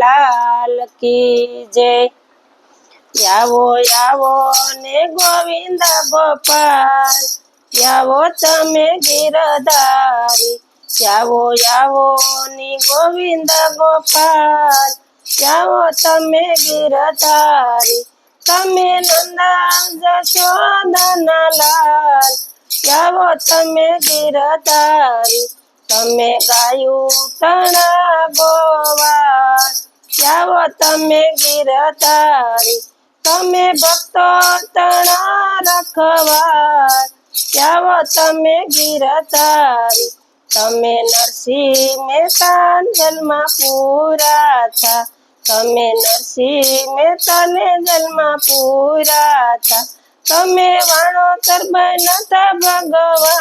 લાલ કી જય. આવો આવો ને ગોવિંદ ગોપાલ. આવો તમે ગીરધારી. આવો આવો ને ગોવિંદ ગોપાલ. આવો તમે ગીરધારી. તમે નંદા જશોદના લાલ. આવો તમે ગીરધારી. તમે ગાયું તણા ગોવા આવો તમે ગીરધારી તમે ભક્તો તણા રખવા આવો તમે ગીરધારી તમે નરસિંહ મહેતા જન્મા પૂરા થા તમે નરસિંહ મહેતાને જન્મ પૂરા થા તમે વાણોતર બનતા ભગવાન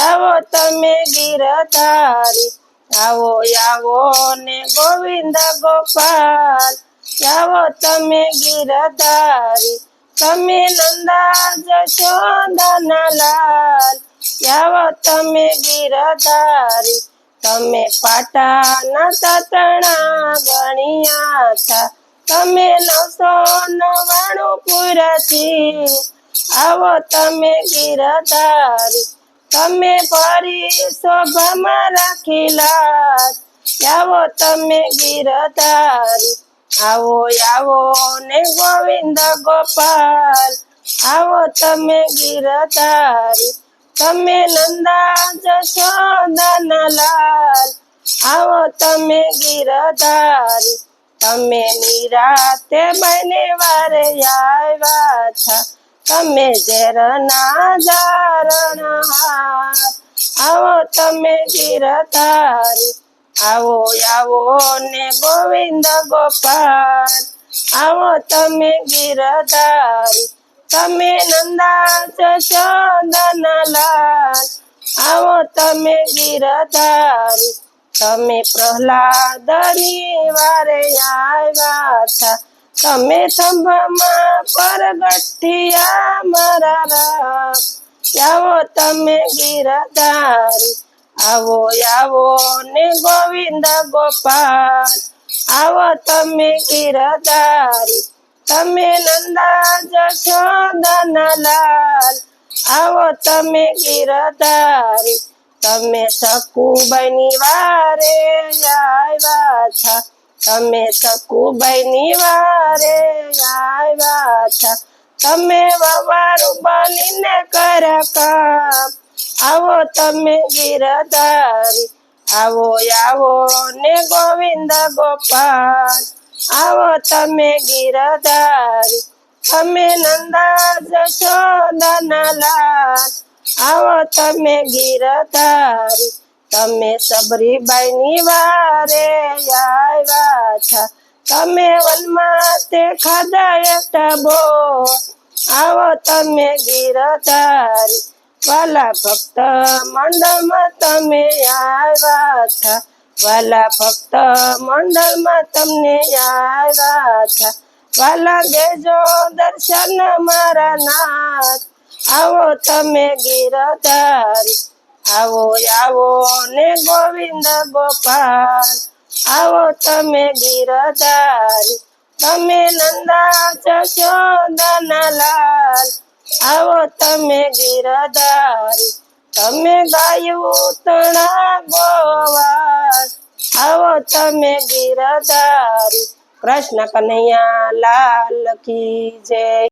આવો તમે ગીરધારી. આવો આવો ને ગોવિંદ ગોપાલ. આવો તમે ગીરધારી. તમે નંદા જશોદના લાલ આવો તમે ગીરધારી. તમે પાટાના તતણા ગણ્યા હતા. તમે નવસો નવાણું પૂરાથી આવો તમે ગીરધારી. તમે ફરી શોભામાં રાખેલા આવો તમે ગીરધારી. આવો આવો ને ગોવિંદ ગોપાલ. આવો તમે ગીરધારી. તમે નંદા જશોદના લાલ. આવો તમે ગીરધારી. તમે નિરાતે બને વારે આવ્યા થા તમે ઝેરના જારણ હાર આવો તમે ધીરધારી આવો આવો ને ગોવિંદ ગોપાલ. આવો તમે ગીરધારી. તમે નંદા જશોદના લાલ આવો તમે ગીરધારી. તમે પ્રહલાદની વારે આવ્યા થા તમે થંભમાં પરગઠિયા મારા રામ. આવો તમે ગીરાધારી આવો આવો ને ગોવિંદ ગોપાલ. આવો તમે ગીરાધારી તમે નંદા જશો લાલ આવો તમે ગીરાધારી તમે સકુબાઈની વારે આવ્યા થા. તમે સકુબાઈની વારે આવ્યા થા તમે વવારું બનીને કર કામ. આવો તમે ગીરધારી. આવો આવો ને ગોવિંદ ગોપાલ. આવો તમે ગીરધારી. તમે નંદા જશોદના લાલ. આવો તમે ગીરધારી. તમે સબરીબાઈની વારે આવ્યા છા. તમે વનમાં તે ખાધા એકટા બો આવો તમે ગીરધારી. વાલા ભક્ત મંડળમાં તમે આવ્યા છા. વાલા ભક્ત મંડળમાં તમને આવ્યા છા. વાલા દેજો દર્શન મારા નાથ. આવો તમે ગીરધારી. આવો આવો ને ગોવિંદ ગોપાલ. આવો તમે ગીરધારી, તમે નંદા જશોદના લાલ આવો તમે ગીરધારી, તમે ગાયું તણા ગોવાસ આવો તમે ગીરધારી, કૃષ્ણ કનૈયા લાલ કી જય.